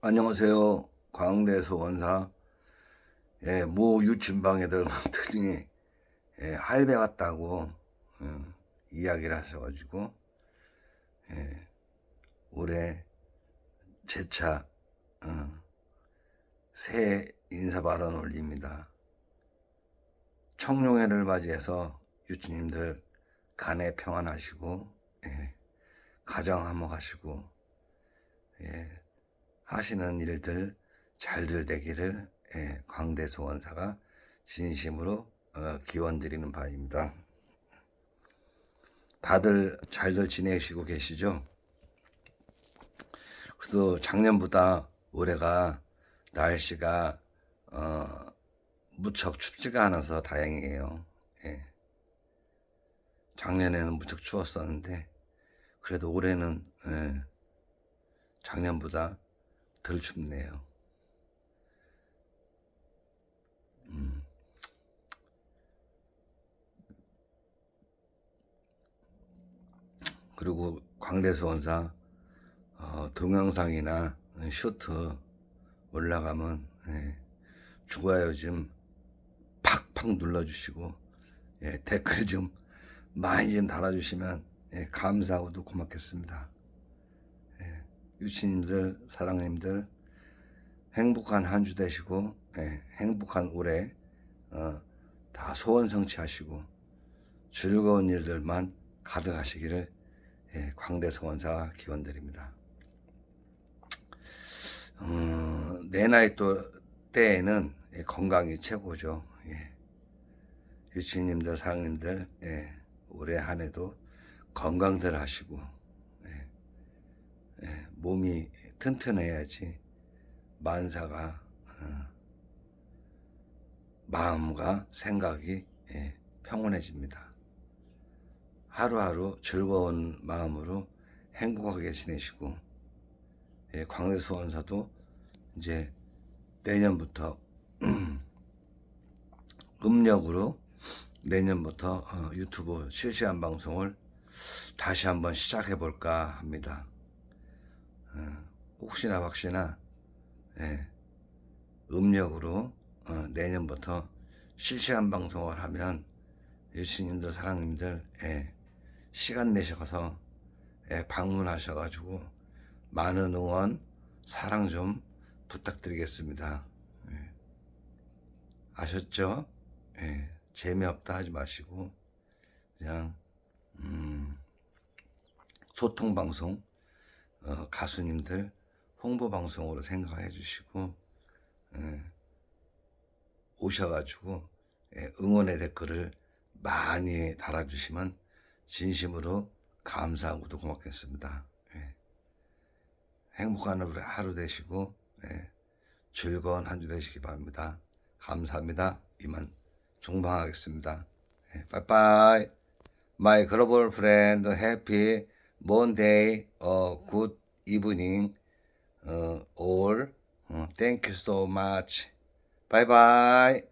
안녕하세요. 광대소 원사. 예, 모 유친방에들 들더니 예, 할배 같다고 음, 이야기를 하셔가지고 예, 올해 제차 어, 새해 인사 발언 올립니다. 청룡회를 맞이해서 유치님들 간에 평안하시고 예, 가정 화목하시고 예, 하시는 일들 잘들 되기를 예, 광대 소원사가 진심으로 어, 기원드리는 바입니다. 다들 잘들 지내시고 계시죠? 그래도 작년보다 올해가 날씨가 어, 무척 춥지가 않아서 다행이에요. 예. 작년에는 무척 추웠었는데 그래도 올해는 예, 작년보다 덜 춥네요. 음. 그리고 광대수 원사 어, 동영상이나 쇼트 올라가면 예, 좋아요 좀 팍팍 눌러주시고 예, 댓글 좀 많이 좀 달아주시면 예, 감사하고도 고맙겠습니다. 예, 유치님들 사랑님들 행복한 한 주 되시고 예, 행복한 올해 어, 다 소원 성취하시고 즐거운 일들만 가득하시기를 예, 광대 소원사 기원드립니다. 어, 내 나이 또 때에는 예, 건강이 최고죠. 예. 유치님들 사랑님들 예, 올해 한 해도 건강들 하시고 예, 예, 몸이 튼튼해야지 만사가 어, 마음과 생각이 예, 평온해집니다. 하루하루 즐거운 마음으로 행복하게 지내시고 예, 광대수원사도 이제 내년부터 음력으로 내년부터 어, 유튜브 실시간 방송을 다시 한번 시작해 볼까 합니다. 어, 혹시나 혹시나 예, 음력으로 어, 내년부터 실시간 방송을 하면 유치님들 사랑님들 예, 시간 내셔서 예, 방문하셔가지고 많은 응원 사랑 좀 부탁드리겠습니다. 예. 아셨죠? 예, 재미없다 하지 마시고 그냥 음, 소통 방송 어, 가수님들 홍보 방송으로 생각해 주시고 예, 오셔가지고 예, 응원의 댓글을 많이 달아주시면 진심으로 감사하고도 고맙겠습니다. 예. 행복한 하루, 되시고 예, 즐거운 한 주 되시기 바랍니다. 감사합니다. 이만 종방하겠습니다. 예, 빠이빠이. My global friend, happy Monday, or good evening, uh, all. Uh, thank you so much. Bye bye.